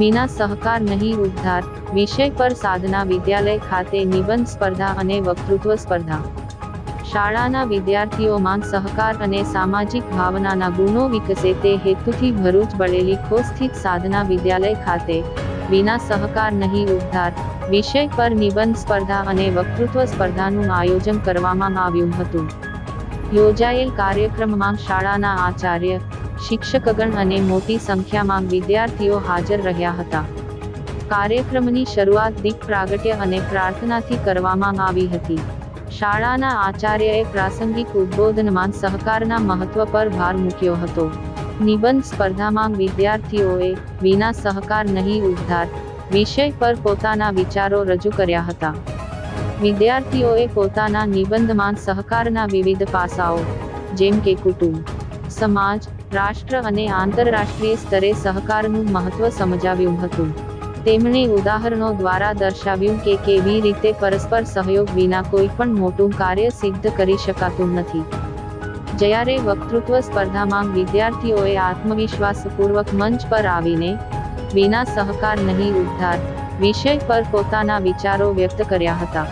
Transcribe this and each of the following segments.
વિના સહકાર નહીં ઉદ્ધાર, વિષય પર સાધના વિદ્યાલય ખાતે નિબંધ સ્પર્ધા અને વક્તૃત્વ સ્પર્ધા. શાળાના વિદ્યાર્થીઓમાં સહકાર અને સામાજિક ભાવનાના ગુણો વિકસે તે હેતુથી ભરૂચ બળેલી ખો સ્થિત સાધના વિદ્યાલય ખાતે, વિના સહકાર નહીં ઉદ્ધાર, વિષય પર નિબંધ સ્પર્ધા અને વક્તૃત્વ સ્પર્ધાનું આયોજન કરવામાં આવ્યું હતું. યોજાયેલ કાર્યક્રમમાં શાળાના આચાર્ય શિક્ષકગણ અને મોટી સંખ્યામાં વિદ્યાર્થીઓ હાજર રહ્યા હતા. કાર્યક્રમની શરૂઆત દીપ પ્રાગટ્ય અને પ્રાર્થનાથી કરવામાં આવી હતી. શાળાના આચાર્યએ પ્રાસંગિક ઉદ્બોધનમાં સહકારના મહત્વ પર ભાર મૂક્યો હતો. નિબંધ સ્પર્ધામાં વિદ્યાર્થીઓએ વિના સહકાર નહીં ઉદ્ધાર વિષય પર પોતાના વિચારો રજૂ કર્યા હતા. વિદ્યાર્થીઓએ પોતાના નિબંધમાં સહકારના વિવિધ પાસાઓ, જેમ કે કુટુંબ, સમાજ રાષ્ટ્ર અને આંતરરાષ્ટ્રીય સ્તરે સહકારનું મહત્વ સમજાવ્યું હતું. તેમણે ઉદાહરણો દ્વારા દર્શાવ્યું કે કેવી રીતે પરસ્પર સહયોગ વિના કોઈ પણ મોટું કાર્ય સિદ્ધ કરી શકાતું નથી. જ્યારે વક્તૃત્વ સ્પર્ધામાં વિદ્યાર્થીઓએ આત્મવિશ્વાસપૂર્વક મંચ પર આવીને વિના સહકાર નહીં ઉદ્ધાર વિષય પર પોતાના વિચારો વ્યક્ત કર્યા હતા.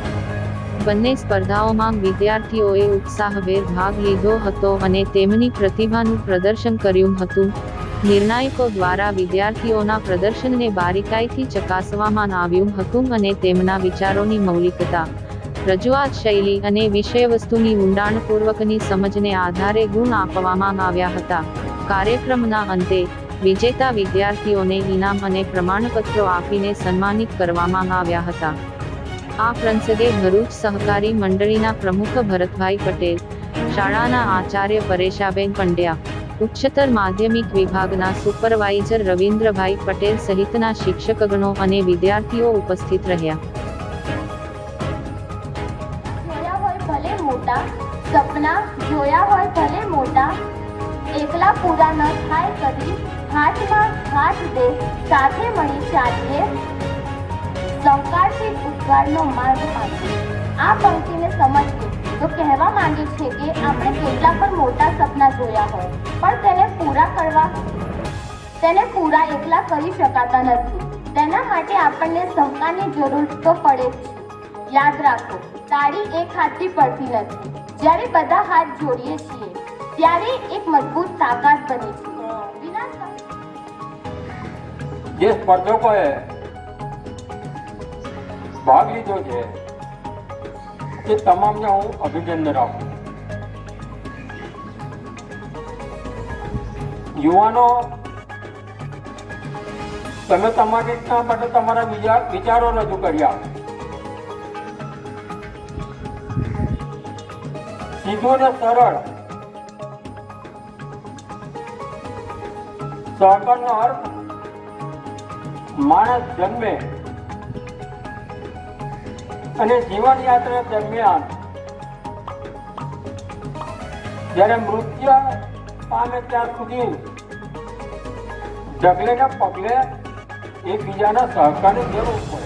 બંને સ્પર્ધાઓમાં વિદ્યાર્થીઓએ ઉત્સાહભેર ભાગ લીધો હતો અને તેમની પ્રતિભાનું પ્રદર્શન કર્યું હતું. નિર્ણાયકો દ્વારા વિદ્યાર્થીઓના પ્રદર્શનને બારીકાઈથી ચકાસવામાં આવ્યું હતું અને તેમના વિચારોની મૌલિકતા, રજૂઆત શૈલી અને વિષયવસ્તુની ઊંડાણપૂર્વકની સમજને આધારે ગુણ આપવામાં આવ્યા હતા. કાર્યક્રમના અંતે, વિજેતા વિદ્યાર્થીઓને ઇનામ અને પ્રમાણપત્રો આપીને સન્માનિત કરવામાં આવ્યા હતા. આ પ્રસંગે ભરૂચ સહકારી મંડળીના પ્રમુખ ભરતભાઈ પટેલ, શાળાના આચાર્ય પરેશાબેન પંડ્યા, ઉચ્ચતર માધ્યમિક વિભાગના સુપરવાઇઝર રવિન્દ્રભાઈ પટેલ સહિતના શિક્ષકગણો અને વિદ્યાર્થીઓ ઉપસ્થિત રહ્યા. સપના જોયા હોય ભલે મોટા, એકલા પૂરા ન થાય કદી, હાથમાં હાથ દે, સાથે મળી ચાલીએ સહકારથી ઉદ્ગારનો માર્ગ આપીએ આ પંક્તિને સમજવું, તો કહેવા માંગે છે કે આપણે કેટલા પણ મોટા સપના જોયા હોય, પણ તેને પૂરા કરવા, તેને પૂરા એકલા કરી શકાતા નથી. તેના માટે આપણને સહકારની જરૂર તો પડે જ યાદ રાખો, તાળી એક હાથથી પડતી નથી. જ્યારે બધા હાથ જોડીએ છીએ, ત્યારે એક મજબૂત તાકાત બને છે. જે સ્પર્ધકોએ ભાગ લીધો છે તે તમામને હું અભિનંદન આપું. યુવાનો, તમે તમારી રીતના માટે તમારા વિચાર, વિચારો રજૂ કર્યા. સીધું ને સરળ. સહકારનો અર્થ, માણસ જન્મે અને જીવનયાત્રા દરમિયાન જ્યારે મૃત્યુ પામે ત્યાં સુધી ઢગલે ને પગલે એકબીજાના સહકારની જરૂર પડે.